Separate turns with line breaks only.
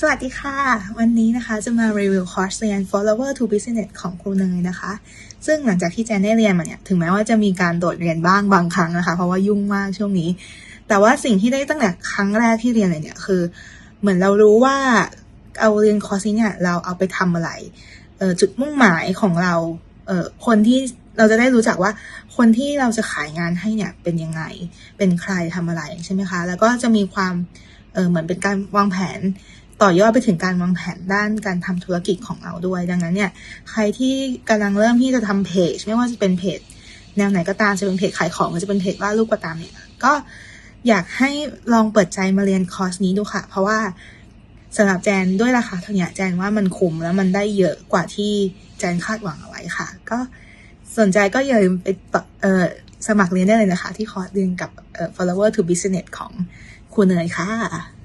สวัสดีค่ะ วันนี้นะคะจะมารีวิวคอร์สเรียน follower to business ของครูเนยนะคะ ซึ่งหลังจากที่แจนได้เรียนมาเนี่ยถึงแม้ว่าจะมีการโดดเรียนบ้างบางครั้งนะคะ เพราะว่ายุ่งมากช่วงนี้ แต่ว่าสิ่งที่ได้ตั้งแต่ครั้งแรกที่เรียนเลยเนี่ยคือ เหมือนเรารู้ว่าเอาเรียนคอร์สนี้เนี่ยเราเอาไปทำอะไรจุดมุ่งหมายของเราเอ่อคนที่เราจะได้รู้จักว่าคนที่เราจะขายงานให้เนี่ยเป็นยังไง เป็นใครทำอะไรใช่ไหมคะ แล้วก็จะมีความ ออเหมือนเป็นการวางแผนต่อยอดไปถึงการวางแผนด้านการทำธุรกิจของเราด้วย ดังนั้นเนี่ยใครที่กำลังเริ่มที่จะทำเพจไม่ว่าจะเป็นเพจแนวไหนก็ตามจะเป็นเพจขายของหรือจะเป็นเพจวาดรูปก็ตามเนี่ยก็อยากให้ลองเปิดใจมาเรียนคอร์สนี้ดูค่ะ เพราะว่าสำหรับแจนด้วยราคาเท่านี้แจนว่ามันคุ้มแล้วมันได้เยอะกว่าที่แจนคาดหวังเอาไว้ค่ะ ก็สนใจก็อย่าลืมไปสมัครเรียนได้เลยนะคะ ที่คอร์สเรียนกับ follower to business ของ คุณเนยค่ะ